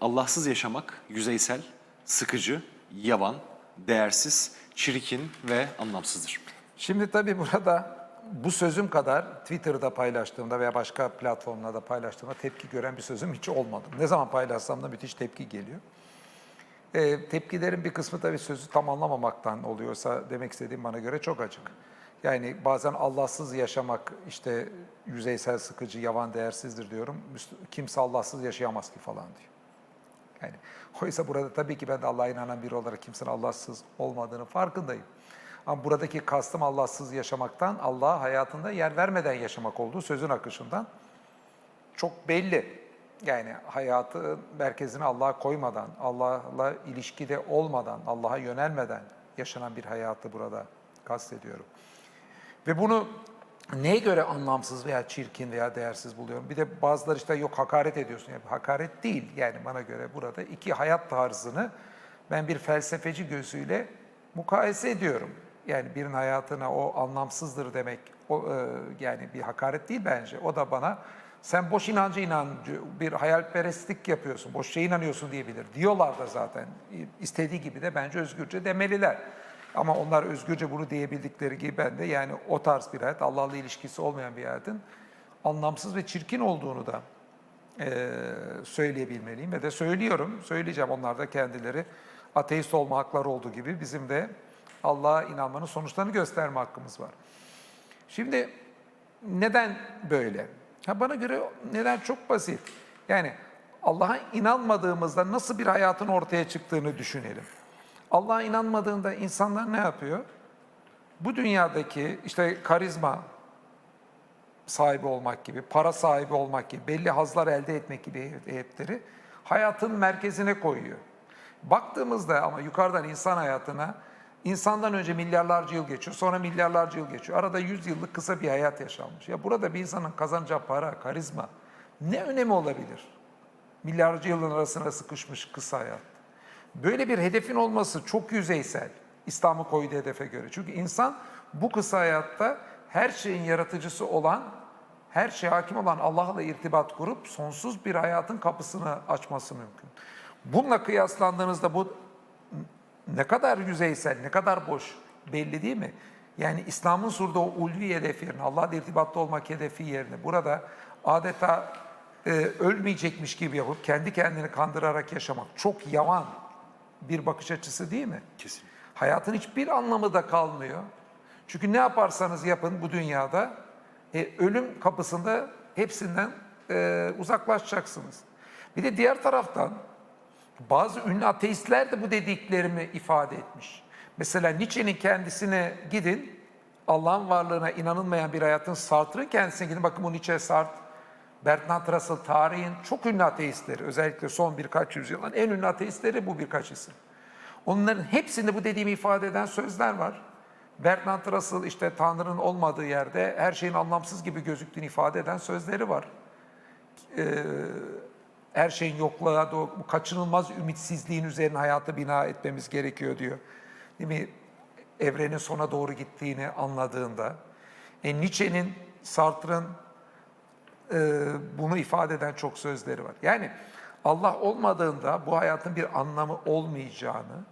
Allahsız yaşamak yüzeysel, sıkıcı, yavan, değersiz, çirkin ve anlamsızdır. Şimdi tabii burada bu sözüm kadar Twitter'da paylaştığımda veya başka platformlarda paylaştığımda tepki gören bir sözüm hiç olmadı. Ne zaman paylaşsam da müthiş tepki geliyor. Ee, tepkilerin bir kısmı tabii sözü tam anlamamaktan oluyorsa demek istediğim bana göre çok açık. Yani bazen Allahsız yaşamak işte yüzeysel, sıkıcı, yavan, değersizdir diyorum. Kimse Allahsız yaşayamaz ki falan diyor. Yani oysa burada tabii ki ben de Allah'a inanan biri olarak kimsenin Allahsız olmadığını farkındayım. Ama buradaki kastım Allahsız yaşamaktan, Allah'a hayatında yer vermeden yaşamak olduğu sözün akışından çok belli. Yani hayatı merkezine Allah'a koymadan, Allah'la ilişkide olmadan, Allah'a yönelmeden yaşanan bir hayatı burada kastediyorum. Ve bunu neye göre anlamsız veya çirkin veya değersiz buluyorum? Bir de bazıları işte yok hakaret ediyorsun. Yani hakaret değil. Yani bana göre burada iki hayat tarzını ben bir felsefeci gözüyle mukayese ediyorum. Yani birinin hayatına o anlamsızdır demek o, e, yani bir hakaret değil bence. O da bana sen boş inancı inancı, bir hayalperestlik yapıyorsun, boş şeye inanıyorsun diyebilir. Diyorlar da zaten. İstediği gibi de bence özgürce demeliler. Ama onlar özgürce bunu diyebildikleri gibi ben de yani o tarz bir hayat, Allah'la ilişkisi olmayan bir hayatın anlamsız ve çirkin olduğunu da eee, söyleyebilmeliyim ve de söylüyorum. Söyleyeceğim onlar da kendileri ateist olma hakları olduğu gibi bizim de Allah'a inanmanın sonuçlarını gösterme hakkımız var. Şimdi neden böyle? Ha bana göre neden çok basit. Yani Allah'a inanmadığımızda nasıl bir hayatın ortaya çıktığını düşünelim. Allah'a inanmadığında insanlar ne yapıyor? Bu dünyadaki işte karizma sahibi olmak gibi, para sahibi olmak gibi, belli hazlar elde etmek gibi heyetleri hayatın merkezine koyuyor. Baktığımızda ama yukarıdan insan hayatına insandan önce milyarlarca yıl geçiyor, sonra milyarlarca yıl geçiyor. Arada yüz yıllık kısa bir hayat yaşanmış. Ya burada bir insanın kazanacağı para, karizma ne önemi olabilir? Milyarca yılın arasına sıkışmış kısa hayat. Böyle bir hedefin olması çok yüzeysel İslam'ı koyduğu hedefe göre. Çünkü insan bu kısa hayatta her şeyin yaratıcısı olan, her şeye hakim olan Allah'la irtibat kurup sonsuz bir hayatın kapısını açması mümkün. Bununla kıyaslandığınızda bu ne kadar yüzeysel, ne kadar boş belli değil mi? Yani İslam'ın sunduğu o ulvi hedef yerine, Allah'la irtibatta olmak hedefi yerine burada adeta e, ölmeyecekmiş gibi yapıp kendi kendini kandırarak yaşamak çok yavan bir bakış açısı değil mi? Kesin. Hayatın hiçbir anlamı da kalmıyor. Çünkü ne yaparsanız yapın bu dünyada e, ölüm kapısında hepsinden e, uzaklaşacaksınız. Bir de diğer taraftan bazı ünlü ateistler de bu dediklerimi ifade etmiş. Mesela Nietzsche'nin kendisine gidin, Allah'ın varlığına inanılmayan bir hayatın Sartre'ın kendisine gidin. Bakın bu Nietzsche, Sartre, Bertrand Russell tarihin çok ünlü ateistleri, özellikle son birkaç yüzyılın en ünlü ateistleri bu birkaç isim. Onların hepsinde bu dediğimi ifade eden sözler var. Bertrand Russell işte Tanrı'nın olmadığı yerde her şeyin anlamsız gibi gözüktüğünü ifade eden sözleri var. Ee, her şeyin yokluğa doğru, kaçınılmaz ümitsizliğin üzerine hayatı bina etmemiz gerekiyor diyor. Değil mi? Evrenin sona doğru gittiğini anladığında. E, Nietzsche'nin, Sartre'ın e, bunu ifade eden çok sözleri var. Yani Allah olmadığında bu hayatın bir anlamı olmayacağını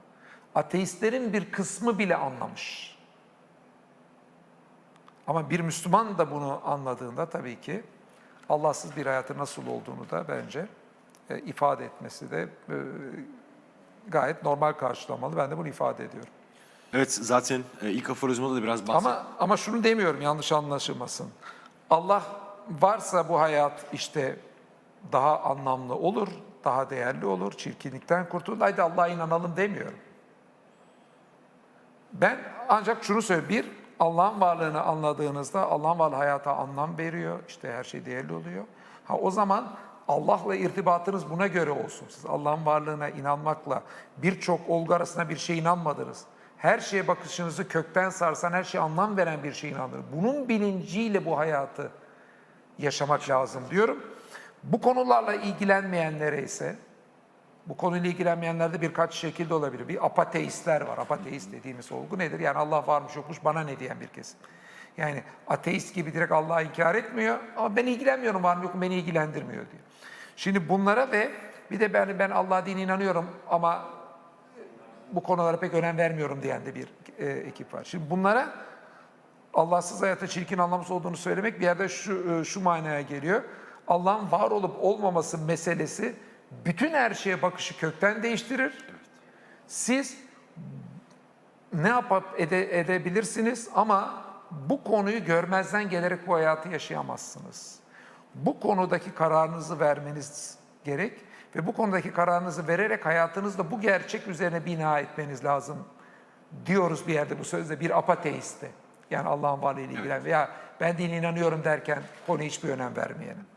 ateistlerin bir kısmı bile anlamış. Ama bir Müslüman da bunu anladığında tabii ki Allahsız bir hayatın nasıl olduğunu da bence e, ifade etmesi de e, gayet normal karşılamalı. Ben de bunu ifade ediyorum. Evet zaten ilk aforizmada da biraz bahsettim. Ama ama şunu demiyorum yanlış anlaşılmasın. Allah varsa bu hayat işte daha anlamlı olur, daha değerli olur, çirkinlikten kurtulur. Haydi Allah'a inanalım demiyorum. Ben ancak şunu söyleyeyim. Bir, Allah'ın varlığını anladığınızda Allah'ın varlığı hayata anlam veriyor. İşte her şey değerli oluyor. Ha o zaman Allah'la irtibatınız buna göre olsun. Siz Allah'ın varlığına inanmakla birçok olgu arasında bir şey inanmadınız. Her şeye bakışınızı kökten sarsan, her şeye anlam veren bir şey inandınız. Bunun bilinciyle bu hayatı yaşamak lazım diyorum. Bu konularla ilgilenmeyenlere ise bu konuyla ilgilenmeyenlerde birkaç şekilde olabilir. Bir apateistler var. Apateist dediğimiz olgu nedir? Yani Allah varmış yokmuş bana ne diyen bir kesim. Yani ateist gibi direkt Allah'ı inkar etmiyor ama ben ilgilenmiyorum var mı yok mu beni ilgilendirmiyor diyor. Şimdi bunlara ve Bir de ben ben Allah dini inanıyorum ama bu konulara pek önem vermiyorum diyen de bir e, ekip var. Şimdi bunlara Allahsız hayata çirkin anlamsız olduğunu söylemek bir yerde şu e, şu manaya geliyor. Allah'ın var olup olmaması meselesi bütün her şeye bakışı kökten değiştirir. Siz ne yapıp ede- edebilirsiniz ama bu konuyu görmezden gelerek bu hayatı yaşayamazsınız. Bu konudaki kararınızı vermeniz gerek ve bu konudaki kararınızı vererek hayatınızda bu gerçek üzerine bina etmeniz lazım diyoruz bir yerde bu sözde bir apateiste. Yani Allah'ın varlığıyla ilgilen veya ben dine inanıyorum derken konuya hiçbir önem vermeyenin.